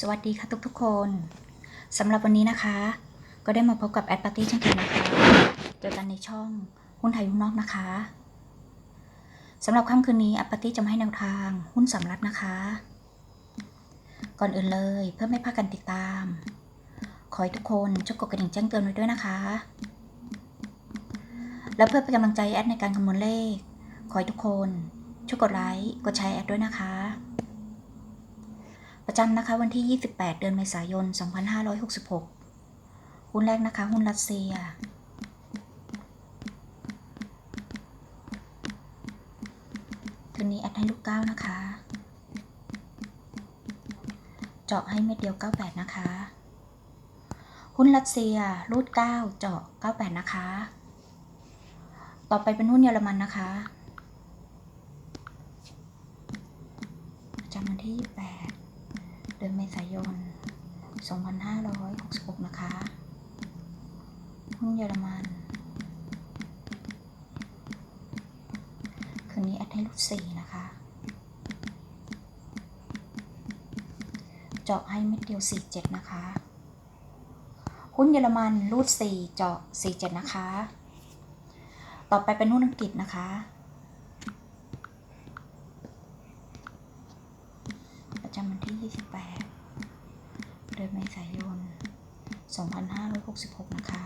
สวัสดีค่ะทุกๆคนสำหรับวันนี้นะคะ ก็ได้มาพบกับแอดปาร์ตี้เช่นเคยนะคะเจอกันในช่องหุ้นไทยหุ้นนอกนะคะสำหรับค่ำคืนนี้แอดปาร์ตี้จะมาให้แนวทางหุ้นสำรับนะคะ ก่อนอื่นเลยเพื่อไม่พลาดกันติดตาม ขอให้ทุกคนช่วยกดกระดิ่งแจ้งเตือนไว้ด้วยนะคะ และเพื่อเป็นกำลังใจแอดในการคำนวณเลข ขอให้ทุกคนช่วยกดไลค์กดแชร์แอดด้วยนะคะ ประจำนะคะวันที่ 28 เดือนเมษายน 2566 หุ้นแรกนะคะ หุ้นรัสเซียคืนนี้แอดให้ลูกเก้านะคะ เจาะให้เม็ดเดียว 98 นะคะ หุ้นรัสเซียรูด 9 เจาะ 98 นะคะ ต่อไปเป็นหุ้นเยอรมันนะคะประจำวันที่ 28 เดือนเมษายน 2566 นะคะ หุ้นเยอรมัน คืนนี้แอดให้รูด4นะคะ เจาะให้เม็ดเดียว 47 นะคะ หุ้นเยอรมันรูด 4 เจาะ 47 นะคะ ต่อไปเป็นหุ้นอังกฤษนะคะประจำวันที่ 28 เดือนเมษายน 2566 นะคะ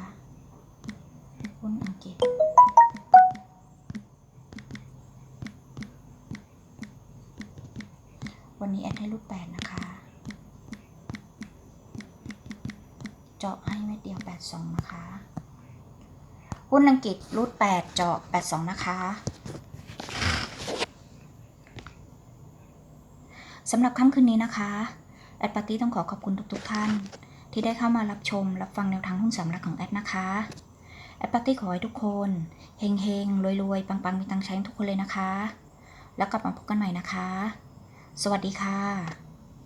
หุ้นอังกฤษวันนี้แอดให้รูป8นะคะ เจาะให้เม็ดเดียว82นะคะหุ้นอังกฤษรูด8เจาะ82นะคะสำหรับค่ำคืนนี้นะคะ แอดปาร์ตี้ต้องขอขอบคุณทุกๆท่าน ที่ได้เข้ามารับชม รับฟังแนวทางหุ้นสำรับของแอดนะคะ แอดปาร์ตี้ขอให้ทุกคนเฮงเฮงรวยรวยปังปังมีตังใช้ทุกคนเลยนะคะ แล้วกลับมาพบกันใหม่นะคะ สวัสดีค่ะ